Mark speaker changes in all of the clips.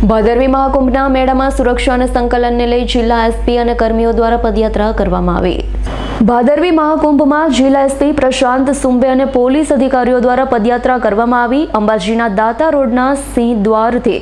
Speaker 1: ભાદરવી મહાકુંભના મેળામાં સુરક્ષા અને સંકલનને લઈ જિલ્લા એસપી અને કર્મીઓ દ્વારા પદયાત્રા કરવામાં આવી. ભાદરવી મહાકુંભમાં જિલ્લા એસપી પ્રશાંત સુંબે અને પોલીસ અધિકારીઓ દ્વારા પદયાત્રા કરવામાં આવી. અંબાજીના દાતા રોડના સિંહ દ્વારથી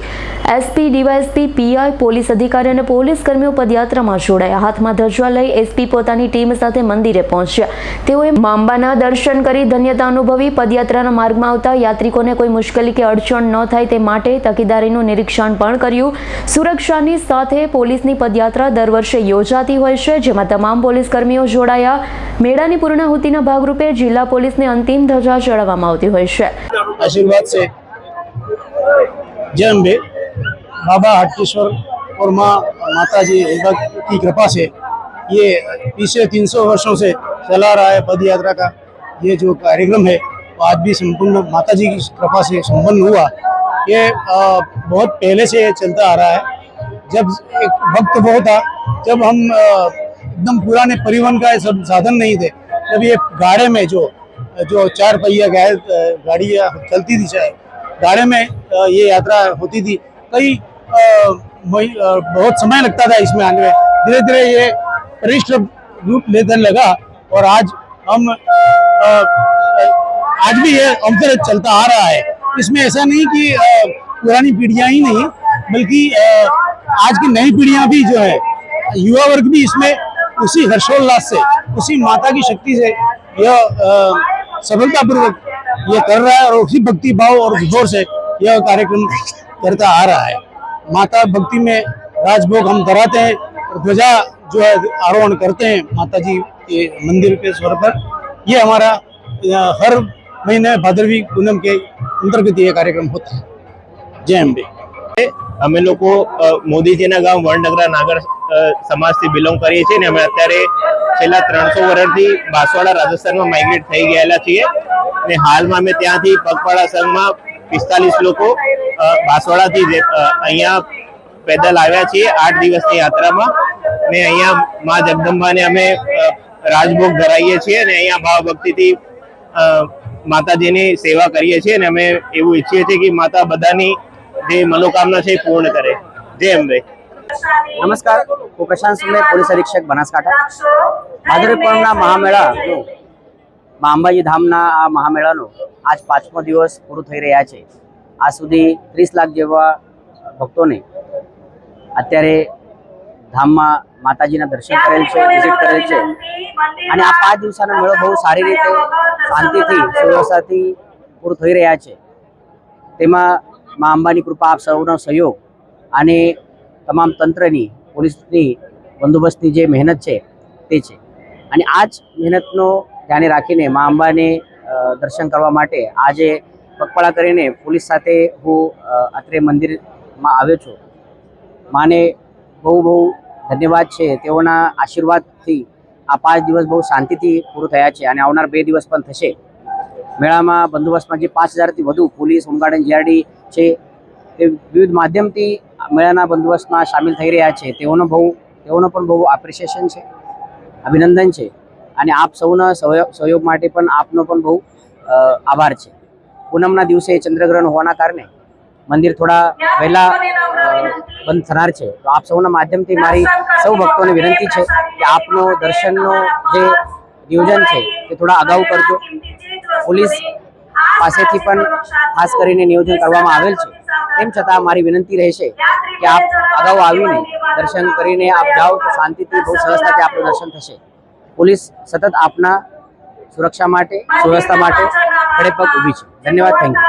Speaker 1: એસપી, ડીવાયએસપી, પીઆઈ, પોલીસ અધિકારી અને પોલીસ કર્મીઓ પદયાત્રામાં જોડાયા. હાથમાં ધજવા લઈ એસપી પોતાની ટીમ સાથે મંદિરે પહોંચ્યા. તેઓએ માંબાના દર્શન કરી ધન્યતા અનુભવી પદયાત્રાના માર્ગમાં આવતા યાત્રિકોને કોઈ મુશ્કેલી કે અડચણ ન થાય તે માટે તકેદારીનું નિરીક્ષણ પણ કર્યું. સુરક્ષાની સાથે પોલીસની પદયાત્રા દર વર્ષે યોજાતી હોય છે, જેમાં તમામ પોલીસ કર્મીઓ જોડાયા. મેળાની પૂર્ણાહુતિના ભાગરૂપે જિલ્લા પોલીસને અંતિમ ધજા ચડાવવામાં આવતી હોય છે
Speaker 2: आशीर्वाद से जय अम्बे बाबा हटकेश्वर और माँ माता जी भगत की कृपा से ये पिछले 300 वर्षों से चला रहा है पद यात्रा का ये जो कार्यक्रम है वो आज भी संपूर्ण माता जी की कृपा से संपन्न हुआ ये अ, बहुत पहले से ये चलता आ रहा है जब एक वक्त वो था जब हम अ, एकदम पुराने परिवहन का सब साधन नहीं थे। जब ये गाड़े में जो जो चार पहिया गाय गाड़ी चलती थी चाहे, गाड़े में ये यात्रा होती थी, कई बहुत समय लगता था इसमें आने में। धीरे धीरे ये परिष्ठ रूप लेने लगा और आज हम आज भी ये हमसे चलता आ रहा है। इसमें ऐसा नहीं कि पुरानी पीढ़ियाँ ही नहीं, बल्कि आज की नई पीढ़ियाँ भी जो है, युवा वर्ग भी इसमें उसी हर्षोल्लास से, उसी माता की शक्ति से यह सफलतापूर्वक यह कर रहा है और उसी भक्ति भाव और विभोर से यह कार्यक्रम करता आ रहा है। माता भक्ति में राजभोग हम धराते हैं और ध्वजा जो है आरोहण करते हैं माता जी के मंदिर के स्वर पर। ये हमारा हर महीने भादरवी पूनम के अंतर्गत ये कार्यक्रम होता है। जय अम्बे
Speaker 3: અમે લોકો મોદીજીના ગામ વડનગરા નાગર સમાજથી બિલોંગ કરીએ છીએ ને અમે અત્યારે છેલ્લા ત્રણસો વર્ષથી બાંસવાડા રાજસ્થાનમાં માઇગ્રેટ થઈ ગયેલા છીએ ને હાલમાં અમે ત્યાંથી પગપાળા સંઘમાં પિસ્તાલીસ લોકો બાંસવાડાથી અહીંયા પેદલ આવ્યા છીએ આઠ દિવસની યાત્રામાં ને અહીંયા મા જગદંબાને અમે રાજભોગ ધરાવીએ છીએ ને અહીંયા ભાવભક્તિથી માતાજીની સેવા કરીએ છીએ ને અમે એવું ઈચ્છીએ છીએ કે માતા બધાની જે મનોકામના છે પૂર્ણ કરે. જય અંબે.
Speaker 4: નમસ્કાર. હું પ્રશાંત સુમે પોલીસ અધિક્ષક બનાસકાંઠા. મહામેળાનો મહામેળાનું મા અંબાજી ધામના આ મહામેળાનો આજ પાંચમો દિવસ પૂરું થઈ રહ્યા છે. આજ સુધી ત્રીસ લાખ જેવા ભક્તોને અત્યારે ધામમાં માતાજીના દર્શન કરેલ છે, વિઝિટ કરેલ છે. અને આ પાંચ દિવસનો મેળો બહુ સારી રીતે શાંતિથી, સુવ્યવસ્થાથી પૂરું થઈ રહ્યા છે. તેમાં મા અંબાની કૃપા આપ સૌનો સહયોગ અને તમામ તંત્રની, પોલીસની બંદોબસ્તની જે મહેનત છે, તે છે. અને આ જ મહેનતનો ધ્યાને રાખીને મા અંબાને દર્શન કરવા માટે આજે પગપાળા કરીને પોલીસ સાથે હું અત્રે મંદિરમાં આવ્યો છું. માને બહુ બહુ ધન્યવાદ છે. તેઓના આશીર્વાદથી આ પાંચ દિવસ બહુ શાંતિથી પૂરું થયા છે અને આવનાર બે દિવસ પણ થશે. મેળામાં બંદોબસ્તમાં જે પાંચ હજારથી વધુ પોલીસ હોમગાર્ડ જીઆરડી છે તે વિવિધ માધ્યમથી મેળાના બંદોબસ્તમાં સામેલ થઈ રહ્યા છે, તેઓનો બહુ, તેઓનો પણ બહુ એપ્રિશિએશન છે, અભિનંદન છે. અને આપ સૌના સહયોગ માટે પણ આપનો પણ બહુ આભાર છે. પૂનમના દિવસે ચંદ્રગ્રહણ હોવાના કારણે મંદિર થોડા વહેલા બંધ થનાર છે. તો આપ સૌના માધ્યમથી મારી સૌ ભક્તોને વિનંતી છે કે આપનો દર્શનનો જે નિયોજન છે, તે થોડા અગાઉ કરજો. પોલીસ પાસેથી પણ ખાસ કરીને નિયોજન કરવામાં આવેલ છે. તેમ છતાં મારી વિનંતી રહેશે કે આપ અગાઉ આવીને દર્શન કરીને આપ જાઓ તો શાંતિથી, બહુ સરસતાથી આપનું દર્શન થશે. પોલીસ સતત આપના સુરક્ષા માટે, સુવ્યવસ્થા માટે ખડે પગ ઊભી છે. ધન્યવાદ thank you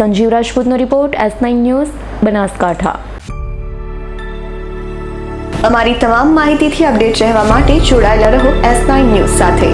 Speaker 1: Sanjeev રાજપૂતનો report S nine news Banaskantha. અમારી તમામ માહિતીથી અપડેટ રહેવા માટે જોડાયેલા રહો એસ નાઇન ન્યૂઝ સાથે.